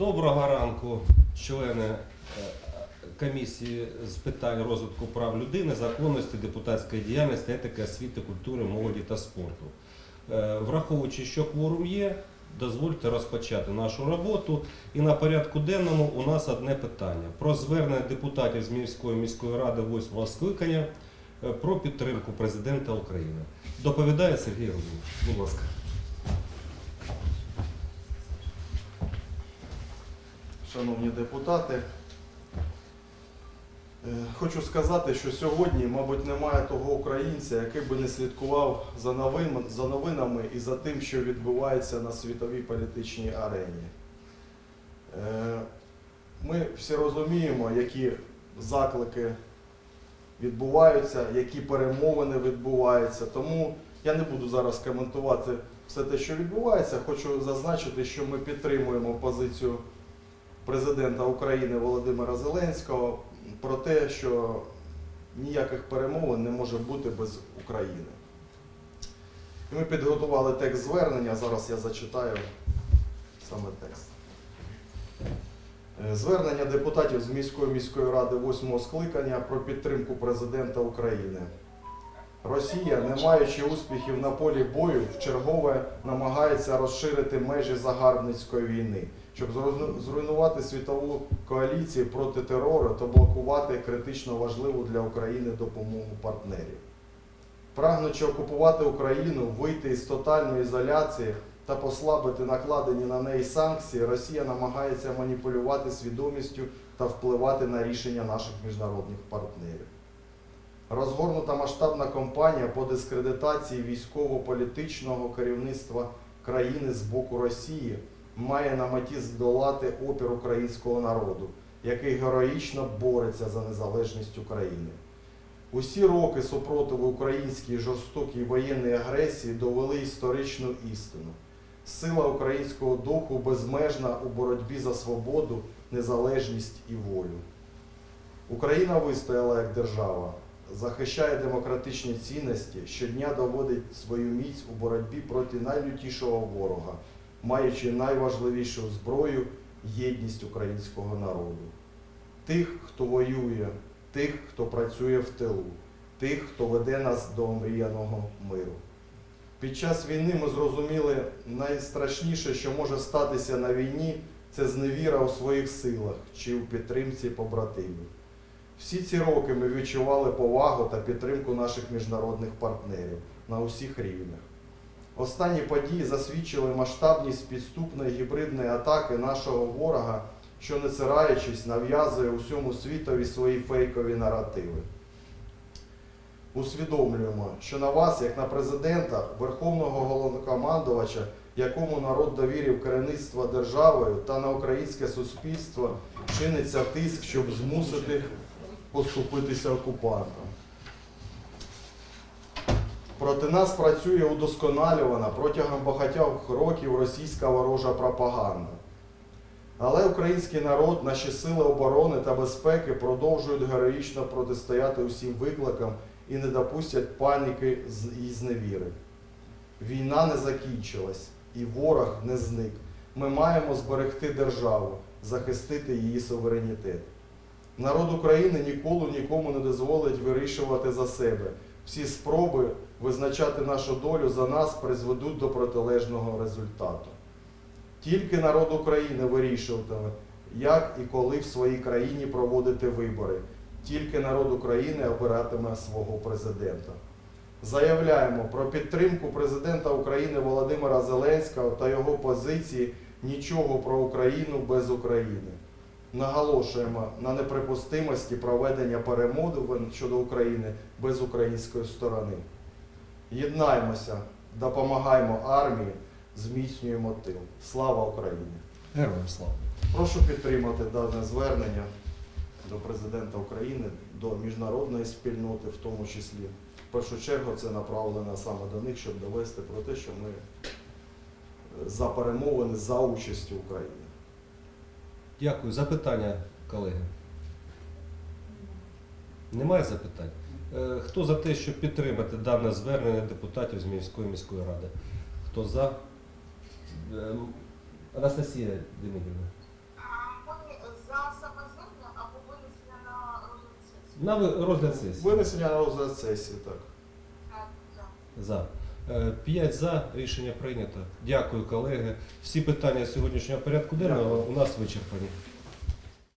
Доброго ранку, члени е, комісії з питань розвитку прав людини, законності, депутатської діяльності, етики, освіти, культури, молоді та спорту. Е, Враховуючи, що кворум є, дозвольте розпочати нашу роботу. І на порядку денному у нас одне питання про звернення депутатів з міської міської ради 8 скликання е, про підтримку президента України. Доповідає Сергій Рудин. Будь ласка. Шановні депутати, е, хочу сказати, що сьогодні, мабуть, немає того українця, який би не слідкував за новин- за новинами і за тим, що відбувається на світовій політичній арені. Е, Ми всі розуміємо, які заклики відбуваються, які перемовини відбуваються. Тому я не буду зараз коментувати все те, що відбувається. Хочу зазначити, що ми підтримуємо позицію президента України Володимира Зеленського про те, що ніяких перемовин не може бути без України. Ми підготували текст звернення. Зараз я зачитаю саме текст. Е, Звернення депутатів з міської міської ради 8 скликання про підтримку президента України. Росія, не маючи успіхів на полі бою, вчергове намагається розширити межі загарбницької війни, щоб зруйнувати світову коаліцію проти терору та блокувати критично важливу для України допомогу партнерів. Прагнучи окупувати Україну, вийти із тотальної ізоляції та послабити накладені на неї санкції, Росія намагається маніпулювати свідомістю та впливати на рішення наших міжнародних партнерів. Розгорнута масштабна кампанія по дискредитації військово-політичного керівництва країни з боку Росії має на меті здолати опір українського народу, який героїчно бореться за незалежність України. Усі роки супротиву українській жорстокій воєнній агресії довели історичну істину. Сила українського духу безмежна у боротьбі за свободу, незалежність і волю. Україна вистояла як держава, захищає демократичні цінності, щодня доводить свою міць у боротьбі проти найлютішого ворога, маючи найважливішу зброю єдність українського народу. Тих, хто воює, тих, хто працює в тилу, тих, хто веде нас до омріяного миру. Під час війни ми зрозуміли найстрашніше, що може статися на війні, це зневіра у своїх силах чи у підтримці побратимів. Всі ці роки ми відчували повагу та підтримку наших міжнародних партнерів на усіх рівнях. Останні події засвідчили масштабність підступної гібридної атаки нашого ворога, що не цираючись, нав'язує усьому світові свої фейкові наративи. Усвідомлюємо, що на вас, як на президента, верховного головнокомандувача, якому народ довірив керівництво державою та на українське суспільство чиниться тиск, щоб змусити поступитися окупантам. Проти нас працює удосконалювана протягом багатьох років російська ворожа пропаганда. Але український народ, наші сили оборони та безпеки продовжують героїчно протистояти усім викликам і не допустять паніки і зневіри. Війна не закінчилась і ворог не зник. Ми маємо зберегти державу, захистити її суверенітет. Народ України ніколи нікому не дозволить вирішувати за себе. Всі спроби визначати нашу долю за нас призведуть до протилежного результату. Тільки народ України вирішуватиме, як і коли в своїй країні проводити вибори. Тільки народ України обиратиме свого президента. Заявляємо про підтримку президента України Володимира Зеленського та його позиції нічого про Україну без України. Наголошуємо на неприпустимості проведення перемовин щодо України без української сторони. Єднаємося, допомагаємо армії, зміцнюємо тил. Слава Україні! Героям слава. Прошу підтримати дане звернення до президента України, до міжнародної спільноти, в тому числі. В першу чергу це направлено саме до них, щоб довести про те, що ми за перемовини за участю України. Дякую. Запитання, колеги. Немає запитань? Е, хто за те, щоб підтримати дане звернення депутатів з міської міської ради? Хто за? Е, Анастасія Демідівна. На розгляд сесії. Винесення на розгляд сесії, так. За. Е, П'ять за. Рішення прийнято. Дякую, колеги. Всі питання сьогоднішнього порядку денного у нас вичерпані.